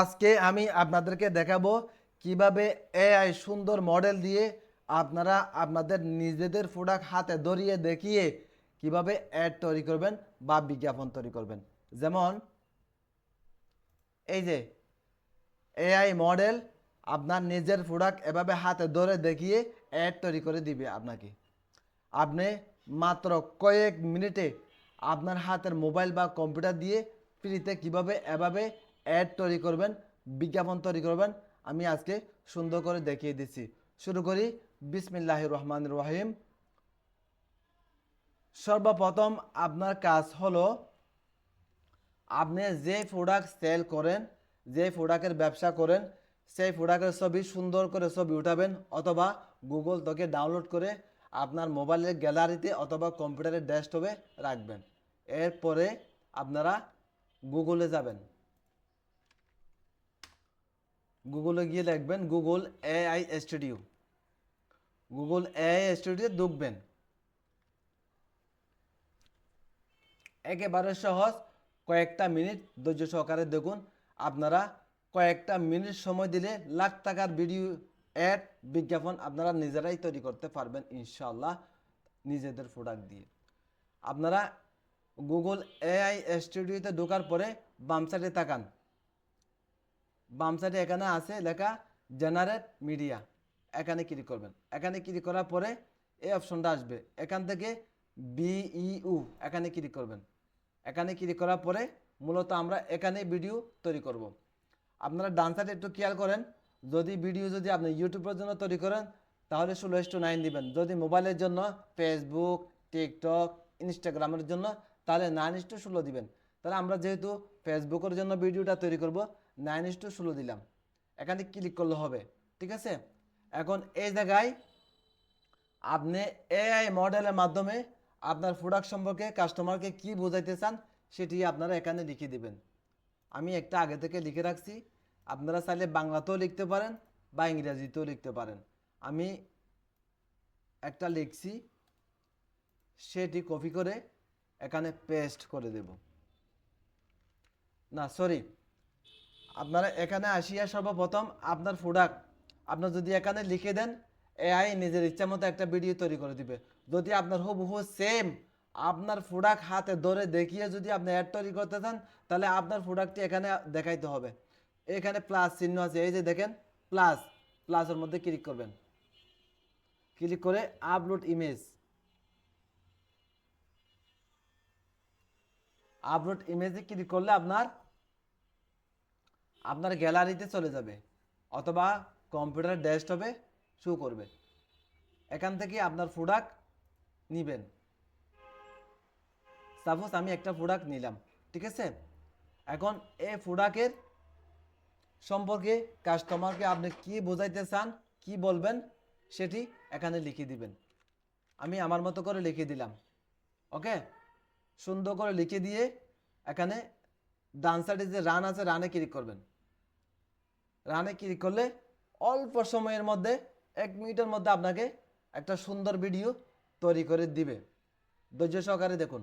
আজকে আমি আপনাদেরকে দেখাবো কীভাবে এআই সুন্দর মডেল দিয়ে আপনারা আপনাদের নিজেদের প্রোডাক্ট হাতে ধরিয়ে দেখিয়ে কীভাবে অ্যাড তৈরি করবেন বা বিজ্ঞাপন তৈরি করবেন। যেমন, এই যে এআই মডেল আপনার নিজের প্রোডাক্ট এভাবে হাতে ধরে দেখিয়ে অ্যাড তৈরি করে দিবে আপনাকে। আপনি মাত্র কয়েক মিনিটে আপনার হাতের মোবাইল বা কম্পিউটার দিয়ে ফ্রিতে কীভাবে, এভাবে অ্যাড তৈরি করবেন, বিজ্ঞাপন তৈরি করবেন। আমি আজকে সুন্দর করে দেখিয়ে দিচ্ছি। শুরু করি বিসমিল্লাহ রহমান রহিম। সর্বপ্রথম আপনার কাজ হলো, আপনি যে প্রোডাক্ট সেল করেন, যে প্রোডাক্টের ব্যবসা করেন, সেই প্রোডাক্টের ছবি সুন্দর করে ছবি উঠাবেন অথবা গুগল থেকে ডাউনলোড করে আপনার মোবাইলের গ্যালারিতে অথবা কম্পিউটারের ডেস্কটপে রাখবেন। এরপরে আপনারা গুগলে যাবেন। গুগলে গিয়ে লিখবেন Google AI studio Google AI studio ঢুকবেন। একেবারে সহজ, কয়েকটা মিনিট ধৈর্য সহকারে দেখুন। আপনারা কয়েকটা মিনিট সময় দিলে লাখ টাকার ভিডিও অ্যাড, বিজ্ঞাপন আপনারা নিজেরাই তৈরি করতে পারবেন ইনশাল্লাহ নিজেদের প্রোডাক্ট দিয়ে। আপনারা গুগল এআই স্টুডিওতে ঢোকার পরে বাম সাইডে তাকান। বাম সাইডে এখানে আছে লেখা জেনারেট মিডিয়া এখানে ক্লিক করবেন? এখানে ক্লিক করার পরে এই অপশনটা আসবে। এখান থেকে বিইউ এখানে ক্লিক করবেন? এখানে ক্লিক করার পরে মূলত আমরা এখানে ভিডিও তৈরি করব। আপনারা ডান সাইডে একটু খেয়াল করেন, যদি ভিডিও যদি আপনি ইউটিউবের জন্য তৈরি করেন, তাহলে ষোলো ইস্টু নাইন দিবেন। যদি মোবাইলের জন্য ফেসবুক টিকটক ইনস্টাগ্রামের জন্য, তাহলে নাইন ইস্টু ষোলো দিবেন। তাহলে আমরা যেহেতু ফেসবুকের জন্য ভিডিওটা তৈরি করব নাইন ইস্টু ষোলো দিলাম। এখানে ক্লিক করলে হবে, ঠিক আছে? এখন এই জায়গায় আপনি এআই মডেলের মাধ্যমে আপনার প্রোডাক্ট সম্পর্কে কাস্টমারকে কি বোঝাইতে চান, সেটি আপনারা এখানে লিখে দিবেন। আমি একটা আগে থেকে লিখে রাখছি। আপনারা চাইলে বাংলাতেও লিখতে পারেন বা ইংরেজিতেও লিখতে পারেন। আমি একটা লিখছি, সেটি কপি করে এখানে পেস্ট করে দেব। না সরি আপনারা এখানে আসিয়া সর্বপ্রথম আপনার প্রোডাক্ট আপনার যদি এখানে লিখে দেন, এআই নিজের ইচ্ছা মতো একটা ভিডিও তৈরি করে দিবে। যদি আপনার হুবহু সেম আপনার প্রোডাক্ট হাতে ধরে দেখিয়ে যদি আপনি অ্যাড তৈরি করতে চান, তাহলে আপনার প্রোডাক্টটি এখানে দেখাইতে হবে। এখানে প্লাস চিহ্ন আছে, এই যে দেখেন প্লাস প্লাসের মধ্যে ক্লিক করবেন। ক্লিক করে আপলোড ইমেজ আপলোড ইমেজে ক্লিক করলে আপনার আপনার গ্যালারিতে চলে যাবে, অথবা কম্পিউটার ডেস্কটপে শো করবে। এখান থেকে আপনার প্রোডাক্ট নেবেন। সাপোজ আমি একটা প্রোডাক্ট নিলাম, ঠিক আছে? এখন এই প্রোডাক্টের সম্পর্কে কাস্টমারকে আপনি কি বোঝাইতে চান, কি বলবেন, সেটি এখানে লিখে দিবেন। আমি আমার মতো করে লিখে দিলাম, ওকে? সুন্দর করে লিখে দিয়ে এখানে ডান যে রান আছে রানে ক্লিক করবেন। রানে ক্লিক করলে? অল্প সময়ের মধ্যে, এক মিনিটের মধ্যে আপনাকে একটা সুন্দর ভিডিও তৈরি করে দিবে। ধৈর্য সহকারে দেখুন।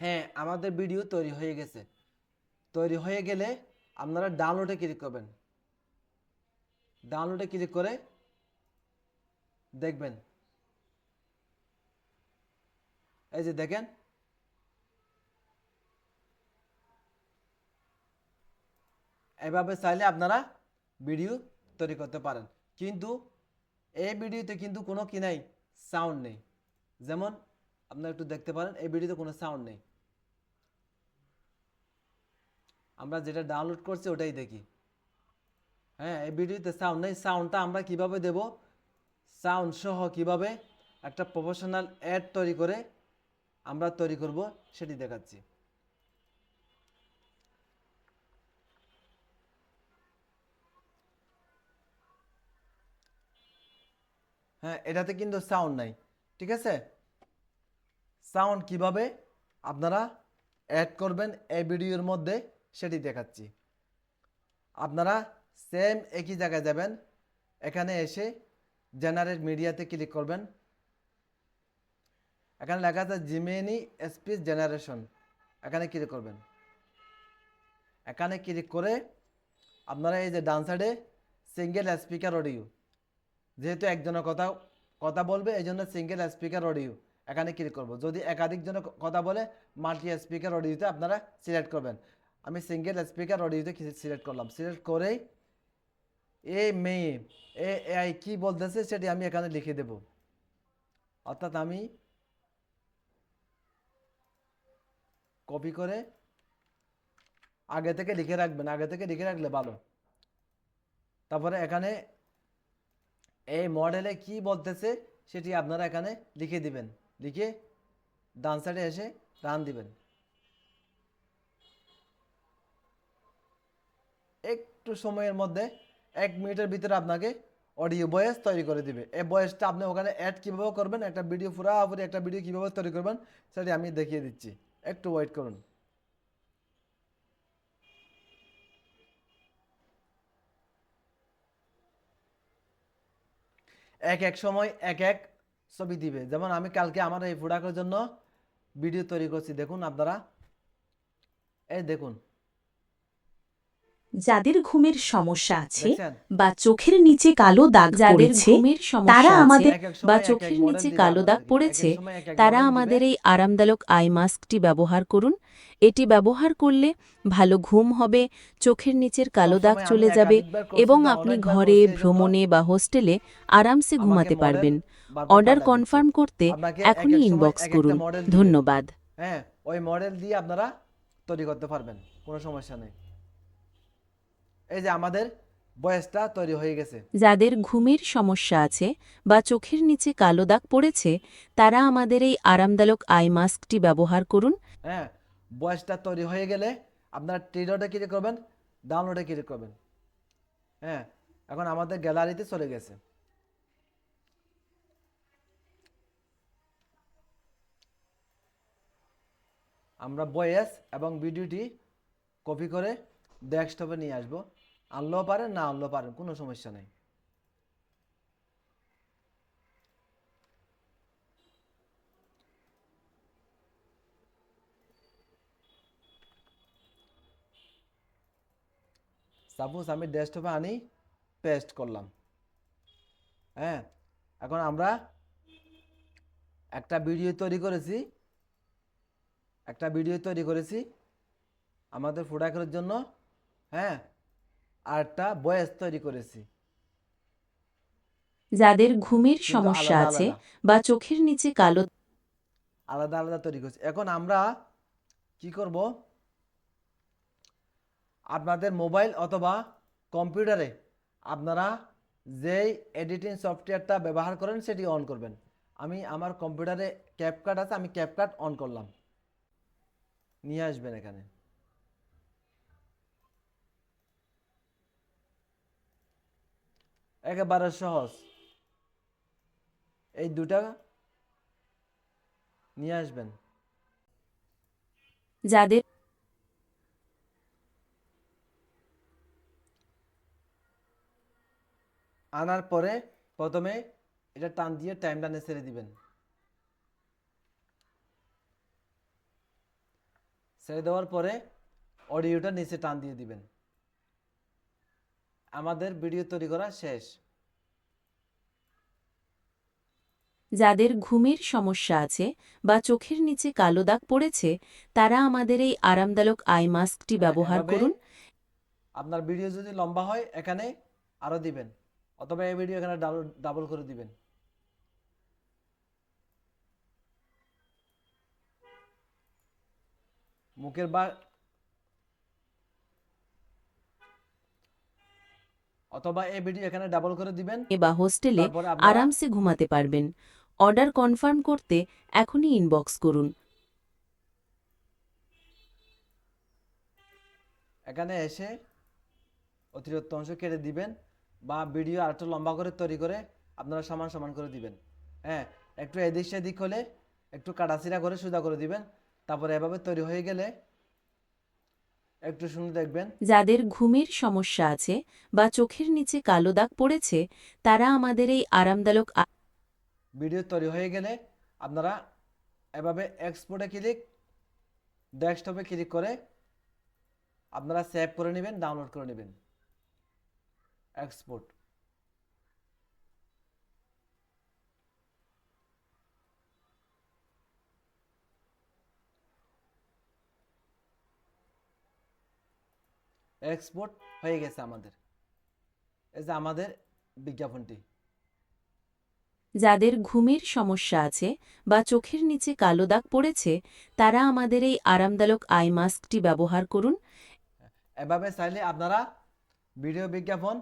হ্যাঁ আমাদের ভিডিও তৈরি হয়ে গেছে। তৈরি হয়ে গেলে আপনারা ডাউনলোডে ক্লিক করবেন। ডাউনলোডে ক্লিক করে দেখবেন। এই যে দেখেন এভাবে চাইলে আপনারা ভিডিও তৈরি করতে পারেন। কিন্তু এই ভিডিওতে কিন্তু কোনো কি নাই সাউন্ড নেই। যেমন আপনারা একটু দেখতে পারেন, এই ভিডিওতে কোনো সাউন্ড নেই। আমরা যেটা ডাউনলোড করছি ওটাই দেখি। হ্যাঁ এই ভিডিওতে সাউন্ড নেই। সাউন্ডটা আমরা কীভাবে দেব? সাউন্ড সহ কীভাবে একটা প্রফেশনাল অ্যাড তৈরি করে আমরা তৈরি করব সেটি দেখাচ্ছি। হ্যাঁ এটাতে কিন্তু সাউন্ড নাই, ঠিক আছে? সাউন্ড কীভাবে? আপনারা অ্যাড করবেন এই ভিডিওর মধ্যে, সেটি দেখাচ্ছি। আপনারা সেম একই জায়গায় যাবেন, এখানে এসে জেনারেট মিডিয়াতে ক্লিক করবেন। এখানে লেখা আছে জিমেনি স্পিচ জেনারেশন এখানে ক্লিক করবেন। এখানে ক্লিক করে আপনারা এই যে ডান সাইডে সিঙ্গেল স্পিকার অডিও যেহেতু একজনের কথা কথা বলবে এই জন্য সিঙ্গেল স্পিকার অডিও এখানে ক্লিক করব। যদি একাধিক জনের কথা বলে মাল্টি স্পিকার অডিওতে আপনারা সিলেক্ট করবেন। আমি সিঙ্গেল স্পিকার অডিওতে সিলেক্ট করলাম? সিলেক্ট করেই এ মেয়ে, এ এআই কী বলতেছে সেটি আমি এখানে লিখে দেব। অর্থাৎ আমি কপি করে আগে থেকে লিখে রাখবেন। আগে থেকে লিখে রাখলে ভালো। তারপরে এখানে এই মডেলে কি বলতেছে সেটি আপনারা এখানে লিখে দিবেন। লিখে ডান সাইডে এসে রান দিবেন। একটু সময়ের মধ্যে এক মিনিটের ভিতরে আপনাকে অডিও ভয়েস তৈরি করে দিবে। এই ভয়েসটা আপনি ওখানে অ্যাড কীভাবে করবেন, একটা ভিডিও পুরাপুরি একটা ভিডিও কীভাবে তৈরি করবেন, সেটি আমি দেখিয়ে দিচ্ছি। একটু ওয়েট করুন। এক এক সময় এক এক ছবি দিবে। যেমন আমি কালকে আমার এই প্রোডাক্টের জন্য ভিডিও তৈরি করছি। দেখুন আপনারা। এই দেখুন। যাদের ঘুমের সমস্যা আছে বা চোখের নিচে কালো দাগ যাদের ঘুমের তারা আমাদের বা চোখের নিচে কালো দাগ পড়েছে তারা আমাদের এই আরামদায়ক আই মাস্কটি ব্যবহার করুন। এটি ব্যবহার করলে ভালো ঘুম হবে চোখের নিচের কালো দাগ চলে যাবে এবং আপনি ঘরে ভ্রমণে বা হোস্টেলে আরামসে ঘুমাতে পারবেন। অর্ডার কনফার্ম করতে এখনই ইনবক্স করুন। ধন্যবাদ। হ্যাঁ ওই মডেল দিয়ে আপনারা তৈরি করতে পারবেন কোনো সমস্যা নেই। এই যে আমাদের বয়সটা তৈরি হয়ে গেছে। যাদের ঘুমের সমস্যা আছে বা চোখের নিচে কালো দাগ পড়েছে তারা আমাদের এই আরামদায়ক আই মাস্কটি ব্যবহার করুন। হ্যাঁ বয়সটা তৈরি হয়ে গেলে আপনারা টিডোটে ক্লিক করবেন? ডাউনলোডে ক্লিক করবেন? হ্যাঁ এখন আমাদের গ্যালারিতে চলে গেছে। আমরা বয়েস এবং ভিডিওটি কপি করে ডেস্কটপে নিয়ে আসব। আনলেও পারেন না আনলেও পারেন, কোনো সমস্যা নেই। সাপোজ আমি ডেস্কটপে আনি, পেস্ট করলাম। হ্যাঁ এখন আমরা একটা ভিডিও তৈরি করেছি, একটা ভিডিও তৈরি করেছি আমাদের প্রোডাক্টের জন্য হ্যাঁ আর একটা বয়েস তৈরি করেছি। যাদের ঘুমের সমস্যা আলাদা আছে বা চোখের নিচে কালো আলাদা আলাদা তৈরি করছি। এখন আমরা কি করব? আপনাদের মোবাইল অথবা কম্পিউটারে আপনারা যেই এডিটিং সফটওয়্যারটা ব্যবহার করেন সেটি অন করবেন। আমি আমার কম্পিউটারে ক্যাপকাট আছে আমি ক্যাপকাট অন করলাম। নিয়ে আসবেন এখানে। একেবারে সহজ। এই দুটা নিয়ে আসবেন। যাদের আনার পরে প্রথমে এটা টান দিয়ে টাইম লাইনে ছেড়ে দিবেন। ছেড়ে দেওয়ার পরে অডিওটা নিচে টান দিয়ে দিবেন। আমাদের ভিডিও তৈরি করা শেষ। যাদের ঘুমের সমস্যা আছে বা চোখের নিচে কালো দাগ পড়েছে তারা আমাদের এই আরামদায়ক আই মাস্কটি ব্যবহার করুন। আপনার ভিডিও যদি লম্বা হয় এখানে আরও দিবেন। অথবা এই ভিডিও এখানে ডাবল করে দিবেন। মুখের বা অথবা এই ভিডিও এখানে ডাবল করে দিবেন। বা হোস্টেলে আরামসে ঘুমাতে পারবেন। অর্ডার কনফার্ম করতে এখনই ইনবক্স করুন। এখানে এসে অতিরিক্ত অংশ কেটে দিবেন বা ভিডিও আরেকটু লম্বা করে তৈরি করে আপনারা সমান সমান করে দিবেন। হ্যাঁ একটু এদিক সেদিক হলে একটু কাটাছিরা করে সুদা করে দিবেন। তারপরে এভাবে তৈরি হয়ে গেলে একটু শুনে দেখবেন। যাদের ঘুমের সমস্যা আছে বা চোখের নিচে কালো দাগ পড়েছে তারা আমাদের এই আরামদায়ক ভিডিও তৈরি হয়ে গেলে আপনারা এভাবে এক্সপোর্টে ক্লিক ডেস্কটপে ক্লিক করে আপনারা সেভ করে নেবেন ডাউনলোড করে নেবেন। এক্সপোর্ট এক্সপোর্ট হয়ে গেছে আমাদের। এই যে আমাদের বিজ্ঞাপনটি। যাদের ঘুমের সমস্যা আছে বা চোখের নিচে কালো দাগ পড়েছে তারা আমাদের এই আরামদায়ক আই মাস্কটি ব্যবহার করুন। এভাবে চাইলে আপনারা ভিডিও বিজ্ঞাপন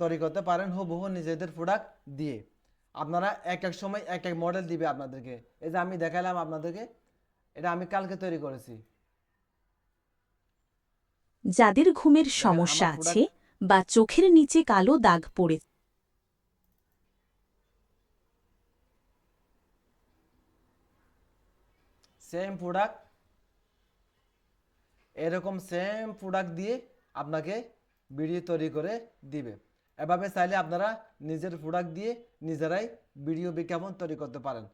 তৈরি করতে পারেন হুবহু নিজেদের প্রোডাক্ট দিয়ে। আপনারা এক এক সময় এক এক মডেল দিবে আপনাদেরকে। এই যে আমি দেখালাম আপনাদেরকে এটা আমি কালকে তৈরি করেছি। যাদের ঘুমের সমস্যা আছে বা চোখের নিচে কালো দাগ পড়ে সেম প্রোডাক্ট এরকম সেম প্রোডাক্ট দিয়ে আপনাকে ভিডিও তৈরি করে দিবে। এভাবে চাইলে আপনারা নিজের প্রোডাক্ট দিয়ে নিজেরাই ভিডিও বিজ্ঞাপন তৈরি করতে পারেন।